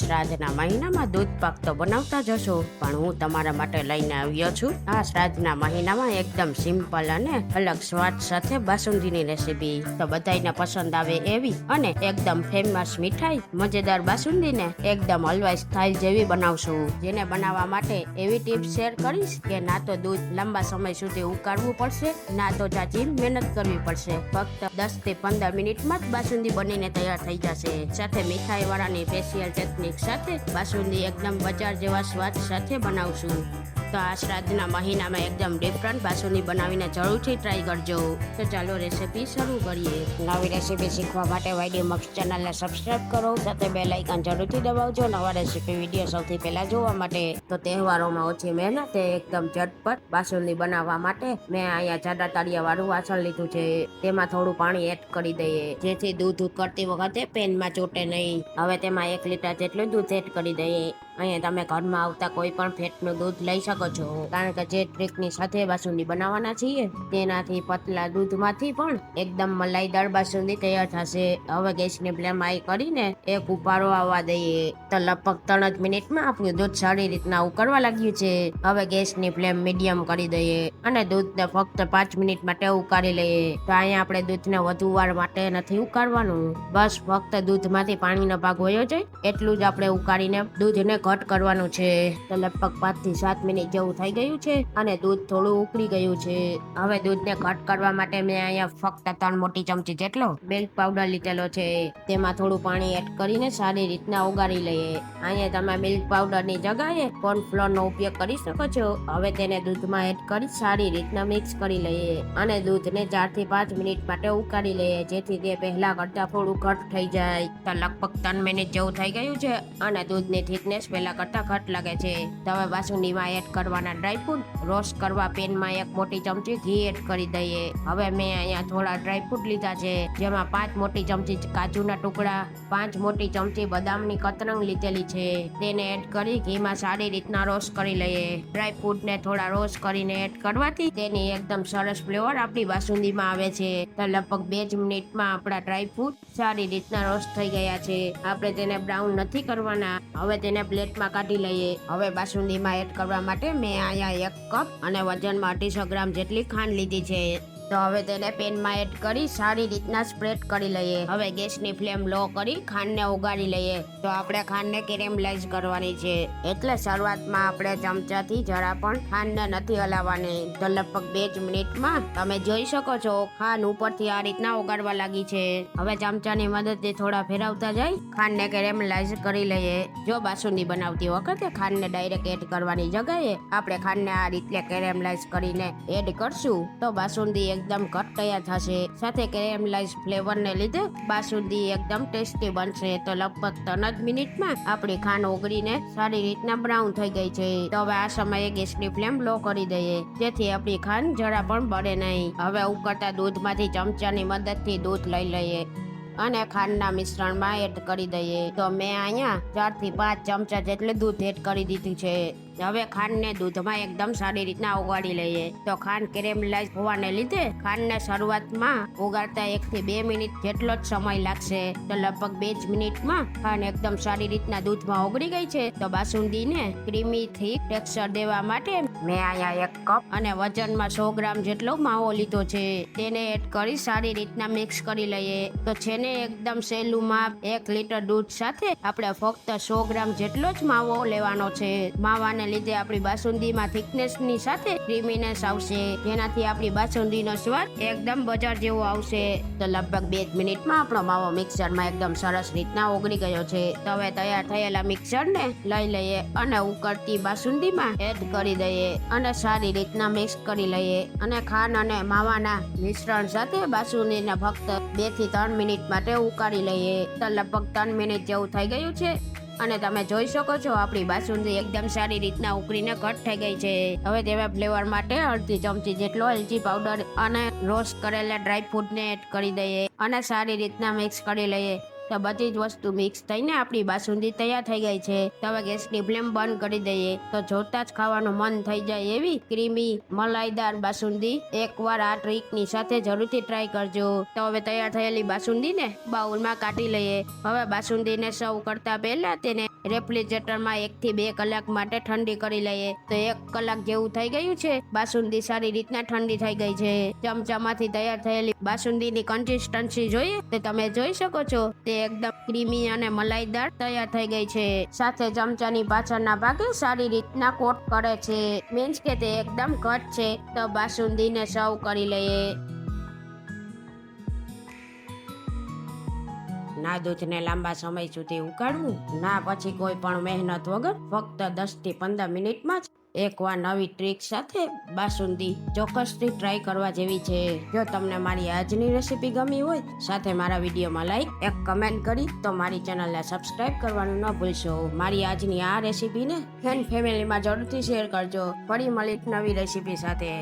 શ્રાદ્ધના મહિનામાં દૂધ પાક તો બનાવતા જશો, પણ હું તમારા માટે લઈને આવ્યો છું. આ શ્રાદ્ધના મહિનામાં એકદમ સિમ્પલ અને અલગ સ્વાદ સાથે બાસુંદીની રેસીપી. તો બધાને પસંદ આવે એવી અને એકદમ ફેમસ મીઠાઈ, મજેદાર બાસુંદીને એકદમ હલવાઈ સ્ટાઇલ જેવી બનાવશું. જેને બનાવવા માટે એવી ટિપ્સ શેર કરીશ કે ના તો દૂધ લાંબા સમય સુધી ઉકાળવું પડશે, ના તો ચાચી મહેનત કરવી પડશે. ફક્ત દસથી પંદર મિનિટમાં જ બાસુંદી બનીને તૈયાર થઈ જશે. સાથે મીઠાઈ વાળાની સ્પેશિયલ ટેકનિક સાથે બાસુંદી એકદમ બજાર જેવા સ્વાદ સાથે બનાવશું. તો આ શ્રાદ્ધના મહિનામાં એકદમ ડિફરન્ટ બાસુંદી બનાવીને જરૂરથી ટ્રાય કરજો. તો ચાલો રેસીપી શરૂ કરીએ. નવી રેસીપી શીખવા માટે વાયડી મક્સ ચેનલને સબસ્ક્રાઇબ કરો સાથે બે લાઇકન જરૂરથી દબાવજો નવા રેસીપી વીડિયો સૌથી પહેલા જોવા માટે. તો તહેવારોમાં ઓછી મહેનતે એકદમ ઝટપટ બાસુંદી બનાવવા માટે મેં અહીંયા જાડા તાળિયા વાળું વાસણ લીધું છે. તેમાં થોડું પાણી એડ કરી દઈએ. જેથી દૂધ કરતી વખતે પેનમાં ચોટે નહીં. હવે તેમાં એક લીટર જેટલું દૂધ એડ કરી દઈએ. અહીંયા તમે ઘરમાં આવતા કોઈ પણ ફેટનું દૂધ લઈ શકો છો. કારણ કે જે ટ્રીકની સાથે બાસુંદી બનાવવાના છીએ, તેનાથી પતલા દૂધમાંથી પણ એકદમ મલાઈદાર બાસુંદી તૈયાર થશે. હવે ગેસની ફ્લેમ હાઈ કરીને એક ઉપાડો આવવા દઈએ. તો લગભગ ત્રણ જ મિનિટમાં આપણું દૂધ સારી રીતના ઉકળવા લાગ્યું છે. હવે ગેસની ફ્લેમ મીડિયમ કરી દઈએ અને દૂધને ફક્ત પાંચ મિનિટ માટે ઉકાળી લઈએ. તો અહીંયા આપણે દૂધને વધુ વાર માટે નથી ઉકાળવાનું. બસ ફક્ત દૂધમાંથી પાણીનો ભાગ હોયો જાય, એટલું જ આપણે ઉકાળીને દૂધને ઘટ કરવાનું છે. તો લગભગ પાંચથી સાત મિનિટ જેવું થઈ ગયું છે અને દૂધ થોડું ઉકળી ગયું છે. હવે દૂધને ઘટ કરવા માટે મેં અહીંયા ફક્ત ત્રણ મોટી ચમચી જેટલો મિલ્ક પાવડર લીધેલો છે. તેમાં થોડું પાણી એડ કરીને સારી રીતના ઓગાળી લઈએ. અહીંયા તમે મિલ્ક પાવડરની જગાએ કોર્નફ્લોરનો ઉપયોગ કરી શકો છો. હવે તેને દૂધમાં એડ કરી સારી રીતના મિક્સ કરી લઈએ અને દૂધને ચારથી પાંચ મિનિટ માટે ઉકાળી લઈએ, જેથી તે પહેલા કરતા થોડું ઘટ થઈ જાય. તો લગભગ ત્રણ મિનિટ જેવું થઈ ગયું છે અને દૂધની થિકનેસ પહેલા કરતા લાગે છે. હવે બાસુંદીમાં એડ કરવાના ડ્રાયફ્રૂટ રોસ્ટ કરવા પેનમાં એક મોટી ચમચી ઘી એડ કરી દઈએ. હવે મેં અહીંયા થોડા ડ્રાયફ્રૂટ લીધા છે, જેમાં પાંચ મોટી ચમચી કાજુના ટુકડા, પાંચ મોટી ચમચી બદામની કતરંગ લીધેલી છે. તેને એડ કરી ઘીમાં સારી રીતના રોસ્ટ કરી લઈએ. ડ્રાયફ્રૂટને થોડા રોસ્ટ કરીને એડ કરવાથી તેની એકદમ સરસ ફ્લેવર આપણી બાસુંદીમાં આવે છે. તો લગભગ બે જ મિનિટમાં આપણા ડ્રાયફ્રૂટ સારી રીતના રોસ્ટ થઈ ગયા છે. આપણે તેને બ્રાઉન નથી કરવાના. હવે તેને પ્લેટમાં કાઢી લઈએ. હવે બાસુંદીમાં એડ કરવા માટે મેં અહીંયા એક કપ અને વજનમાં અઢીસો ગ્રામ જેટલી ખાંડ લીધી છે. તો હવે તેને પેનમાં એડ કરી સારી રીતના સ્પ્રેડ કરી લઈએ. હવે ગેસની ફ્લેમ લો કરી ખાંડને ઉગાડી લઈએ. તો આપણે ખાંડને કેરેમલાઇઝ કરવાની છે. એટલે શરૂઆતમાં આપણે ચમચાથી જરા પણ ખાંડને નથી હલાવવાની. તો લગભગ બે જ મિનિટમાં તમે જોઈ શકો છો, ખાંડ ઉપરથી આ રીતના ઉગાડવા લાગી છે. હવે ચમચાની મદદથી થોડા ફેરવતા જાય, ખાંડને કેરેમલાઇઝ કરી લઈએ. જો બાસુંદી બનાવતી વખતે ખાંડને ડાયરેક્ટ એડ કરવાની જગ્યાએ આપણે ખાંડને આ રીતે કેરેમલાઇઝ કરીને એડ કરશું. તો બાસુંદી એકદમ ઘટ તૈયાર થશે. સાથે કેરેમલાઇઝ ફ્લેવરને લીધે બાસુંદી એકદમ ટેસ્ટી બનશે. તો લગભગ ત્રણ જ મિનિટમાં આપણી ખાંડ ઓગળીને સારી રીતના બ્રાઉન થઈ ગઈ છે. તો હવે આ સમયે ગેસની ફ્લેમ લો કરી દઈએ. જેથી આપણી ખાંડ જરા પણ બળે નહીં. હવે ઉકળતા દૂધમાંથી ચમચાની મદદથી દૂધ લઈ લઈએ અને ખાંડના મિશ્રણમાં એડ કરી દઈએ. તો મેં અહીંયા ચારથી પાંચ ચમચા જેટલું દૂધ એડ કરી દીધું છે. હવે ખાંડને દૂધમાં એકદમ સારી રીતના ઓગાળી લઈએ. તો ખાંડ કેરેમલાઇઝ હોવાને લીધે ખાંડને શરૂઆતમાં ઓગાળતા એક થી બે મિનિટ જેટલો જ સમય લાગશે. તો લગભગ બે જ મિનિટમાં ખાંડ એકદમ સારી રીતના દૂધમાં ઓગળી ગઈ છે. તો બાસુંદીને ક્રીમી થી ટેક્સચર દેવા માટે મેં અહીંયા એક કપ અને વજનમાં સો ગ્રામ જેટલો માવો લીધો છે. તેને એડ કરી સારી રીતના મિક્સ કરી લઈએ. તો છે ને એકદમ સહેલું માપ એક લીટર દૂધ સાથે આપણે ફક્ત સો ગ્રામ જેટલો જ માવો લેવાનો છે. માવાને લીધે આપણી બાસુંદીમાં થિકનેસની સાથે ક્રીમીનેસ આવશે. જેનાથી આપણી બાસુંદીનો સ્વાદ એકદમ બજાર જેવો આવશે. તો લગભગ બે જ મિનિટમાં આપણો માવો મિક્સરમાં એકદમ સરસ રીતના ઓગળી ગયો છે. તો હવે તૈયાર થયેલા મિક્સરને લઈ લઈએ અને ઉકળતી બાસુંદીમાં એડ કરી દઈએ અને સારી રીતના મિક્સ કરી લઈએ. અને ખાંડ અને માવાના મિશ્રણ સાથે બાસુંદીને ફક્ત બેથી ત્રણ મિનિટ માટે ઉકાળી લઈએ. તો લગભગ ત્રણ મિનિટ જેવું થઈ ગયું છે. અને તમે જોઈ શકો છો, આપણી બાસુંદી એકદમ સારી રીતના ઉકળીને કટ થઈ ગઈ છે. હવે તેમાં ફ્લેવર માટે અડધી ચમચી જેટલો એલચી પાવડર અને રોસ્ટ કરેલા ડ્રાય ફ્રૂટને એડ કરી દઈએ અને સારી રીતના મિક્સ કરી લઈએ. તો બધી જ વસ્તુ મિક્સ થઈને આપણી બાસુંદી તૈયાર થઈ ગઈ છે. હવે ગેસની ફ્લેમ બંધ કરી દઈએ. તો જોતા જ ખાવાનું મન થઈ જાય એવી ક્રીમી મલાઈદાર બાસુંદી. એકવાર આ ટ્રીકની સાથે જરૂરથી ટ્રાય કરજો. તો હવે તૈયાર થયેલી બાસુંદીને બાઉલમાં કાઢી લઈએ. હવે બાસુંદીને સર્વ કરતા પહેલા તેને રેફ્રિજરેટરમાં એક થી બે કલાક માટે ઠંડી કરી લઈએ. તો એક કલાક જેવું થઈ ગયું છે. બાસુંદી સારી રીતના ઠંડી થઈ ગઈ છે. ચમચામાંથી તૈયાર થયેલી બાસુંદીની કન્સિસ્ટન્સી જોઈએ તો તમે જોઈ શકો છો. તે એકદમ ક્રીમી અને મલાઈદાર તૈયાર થઈ ગઈ છે. સાથે ચમચાની પાછળના ભાગે સારી રીતના કોટ કરે છે. મીન્સ કે તે એકદમ ઘટ છે. તો બાસુંદીને સર્વ કરી લઈએ. ના દૂધને લાંબા સમય સુધી ઉકાળવું? ના, પછી કોઈ પણ મહેનત વગર ફક્ત દસથી પંદર મિનિટમાં જ એકવાર નવી ટ્રીક સાથે બાસુંદી ચોક્કસથી ટ્રાય કરવા જેવી છે. જો તમને મારી આજની રેસીપી ગમી હોય, સાથે મારા વિડીયોમાં લાઈક એક કમેન્ટ કરી તો મારી ચેનલને સબસ્ક્રાઇબ કરવાનું ન ભૂલશો. મારી આજની આ રેસીપીને ફેન ફેમિલીમાં જરૂરથી શેર કરજો. ફરી મળી નવી રેસીપી સાથે.